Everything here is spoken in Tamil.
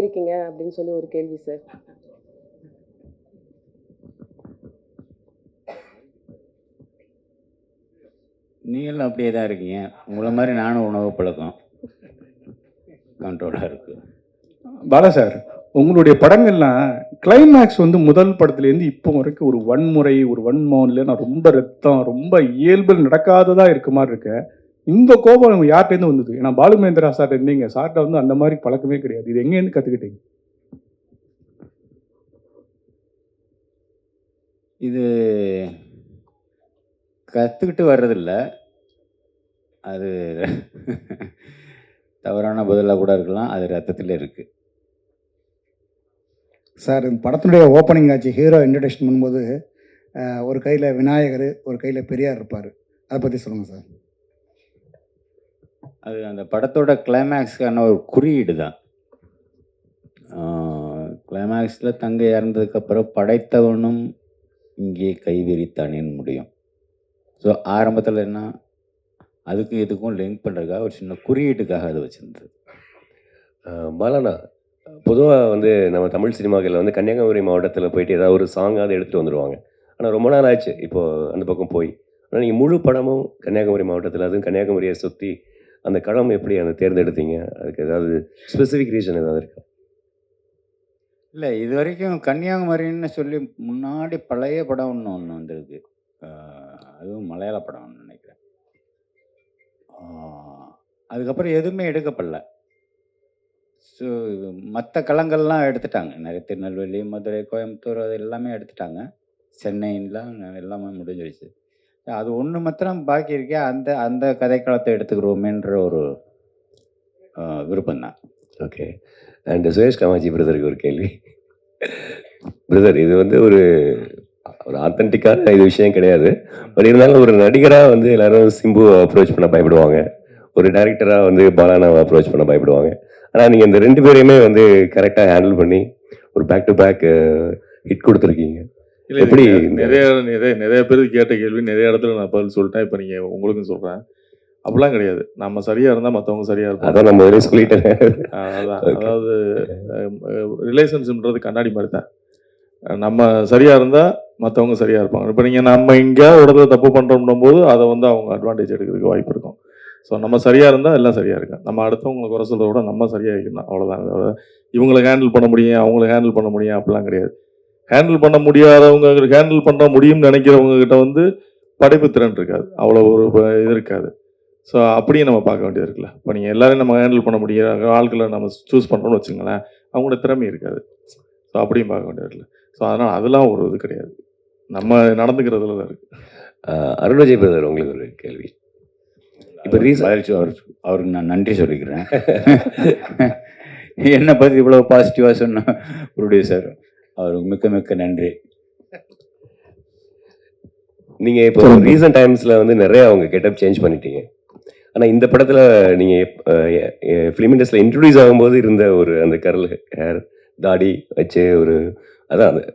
இருக்கீங்க அப்படின்னு சொல்லி ஒரு கேள்வி சார் நீங்களும் அப்படியே தான் இருக்கீங்க. உங்களை மாதிரி நானும் உணவு பழக்கம் கண்ட்ரோலாக இருக்குது பாலா சார் உங்களுடைய படங்கள்லாம் கிளைமேக்ஸ் வந்து முதல் படத்துலேருந்து இப்போ வரைக்கும் ஒரு வன்முறை ஒரு வன்மோன்ல நான் ரொம்ப ரத்தம் ரொம்ப இயல்பு நடக்காததா இருக்க மாதிரி இருக்கு. இந்த கோபம் யார்கிட்டேருந்து வந்தது? ஏன்னா பாலுமேந்திரா சார் இருந்தீங்க. சார்ட்ட வந்து அந்த மாதிரி பழக்கமே கிடையாது. இது எங்கேருந்து கற்றுக்கிட்டீங்க இது கற்றுக்கிட்டு வர்றதில்ல. அது தவறான பதிலாக கூட இருக்கலாம். அது ரத்தத்தில் இருக்குது சார் இந்த படத்தினுடைய ஓப்பனிங் ஆச்சு ஹீரோ இன்ட்ரடக்ஷன் பண்ணும்போது ஒரு கையில் விநாயகர் ஒரு கையில் பெரியார் இருப்பார். அதை பற்றி சொல்லுங்கள் சார் அது அந்த படத்தோட கிளைமேக்ஸ்க்கான ஒரு குறியீடு தான் கிளைமேக்ஸில் தங்க இறந்ததுக்கப்புறம் படைத்தவனும் இங்கே கைவிரித்தானேன்னு முடியும். ஸோ ஆரம்பத்தில் என்ன அதுக்கும் இதுக்கும் லிங்க் பண்ணுறதுக்காக ஒரு சின்ன குறியீட்டுக்காக அது வச்சுருந்தது. அஹ் பொதுவாக வந்து நம்ம தமிழ் சினிமாக்களில் வந்து கன்னியாகுமரி மாவட்டத்தில் போயிட்டு ஏதாவது ஒரு சாங்காவது எடுத்துகிட்டு வந்துடுவாங்க ஆனால் ரொம்ப நாள் ஆச்சு இப்போது அந்த பக்கம் போய். ஆனால் நீங்கள் முழு படமும் கன்னியாகுமரி மாவட்டத்தில் அதுவும் கன்னியாகுமரியை சுற்றி அந்த களம் எப்படி அந்த தேர்ந்தெடுத்தீங்க? அதுக்கு ஏதாவது ஸ்பெசிஃபிக் ரீசன் ஏதாவது இருக்கா? இல்லை இது வரைக்கும் கன்னியாகுமரின்னு சொல்லி முன்னாடி பழைய படம் ஒன்று ஒன்று வந்திருக்கு. அதுவும் மலையாள ஒன்று நினைக்கிறேன். அதுக்கப்புறம் எதுவுமே எடுக்கப்படல. ஸோ மற்ற களங்கள்லாம் எடுத்துட்டாங்க. நிறைய திருநெல்வேலி மதுரை கோயம்புத்தூர் அது எல்லாமே எடுத்துட்டாங்க. சென்னைலாம் எல்லாமே முடிஞ்சிருச்சு. அது ஒன்று மாத்திரம் பாக்கி இருக்கே அந்த அந்த கதைக்களத்தை எடுத்துக்கிறோமேன்ற ஒரு விருப்பம் தான் ஓகே. அண்ட் சுரேஷ் காமாஜி பிரதருக்கு ஒரு கேள்வி. பிரதர் இது வந்து ஒரு ஒரு ஆத்தென்டிக்கான இது விஷயம் கிடையாது. பட் இருந்தாலும் ஒரு நடிகராக வந்து எல்லாரும் சிம்பு அப்ரோச் பண்ண பயப்படுவாங்க. ஒரு டேரக்டராக வந்து பாலானாவை அப்ரோச் பண்ண பயப்படுவாங்க. ஆனால் நீங்கள் இந்த ரெண்டு பேரையுமே வந்து கரெக்டாக ஹேண்டில் பண்ணி ஒரு பேக் டு பேக் ஹிட் கொடுத்துருக்கீங்க. இல்லை எப்படி நிறைய நிறைய நிறைய பேருக்கு கேட்ட கேள்வி நிறைய இடத்துல நான் பதில் சொல்லிட்டேன். இப்போ நீங்கள் உங்களுக்கும் சொல்கிறேன் அப்படிலாம் கிடையாது. நம்ம சரியாக இருந்தால் மற்றவங்க சரியாக இருப்பாங்க. அதான் நான் முதலே சொல்லிட்டேன். அதான். அதாவது ரிலேஷன்ஷிப்ன்றது கண்ணாடி மாதிரி தான். நம்ம சரியாக இருந்தால் மற்றவங்க சரியாக இருப்பாங்க. இப்போ நீங்கள் நம்ம எங்கேயாவது ஒரு இடத்துல தப்பு பண்ணுறோம் போது அதை வந்து அவங்க அட்வான்டேஜ் எடுக்கிறதுக்கு வாய்ப்பு இருக்கும். ஸோ நம்ம சரியாக இருந்தால் எல்லாம் சரியாக இருக்கும் நம்ம அடுத்தவங்களை குறை சொல்கிறத விட நம்ம சரியாக இருக்கணும். அவ்வளோதான் இவங்களை ஹேண்டில் பண்ண முடியும் அவங்கள ஹேண்டில் பண்ண முடியும் அப்படிலாம் கிடையாது. ஹேண்டில் பண்ண முடியாதவங்க ஹேண்டில் பண்ண முடியும்னு நினைக்கிறவங்க கிட்ட வந்து படைப்பு திறன் இருக்காது. அவ்வளோ ஒரு இது இருக்காது. ஸோ அப்படியும் நம்ம பார்க்க வேண்டியது இருக்குல்ல. இப்போ நீங்கள் எல்லாரையும் நம்ம ஹேண்டில் பண்ண முடியாத ஆட்களை நம்ம சூஸ் பண்ணுறோம்னு வச்சுங்களேன் அவங்களோட திறமை இருக்காது. ஸோ அப்படியும் பார்க்க வேண்டியது இருக்குல்ல. ஸோ அதனால் அதெல்லாம் ஒரு இது கிடையாது. நம்ம நடந்துக்கிறதுல தான் இருக்கு. அஹ் அருண் விஜய் பிரதர் உங்களுக்கு ஒரு கேள்வி. இப்போ ரீசன் அவர் அவருக்கு நான் நன்றி சொல்லிக்கிறேன். என்னை பற்றி இவ்வளோ பாசிட்டிவாக சொன்ன ப்ரொடியூசர் அவருக்கு மிக்க மிக்க நன்றி. நீங்க இப்போ ரீசன்ட் டைம்ஸ்ல வந்து நிறைய அவங்க கெட்டப் சேஞ்ச் பண்ணிட்டீங்க. ஆனா இந்த படத்துல நீங்க ஃபிலிம் இண்டஸ்ட்ரியில் இன்ட்ரடியூஸ் ஆகும்போது இருந்த ஒரு அந்த கரல் ஹேர் தாடி வச்சு ஒரு அதான் அந்த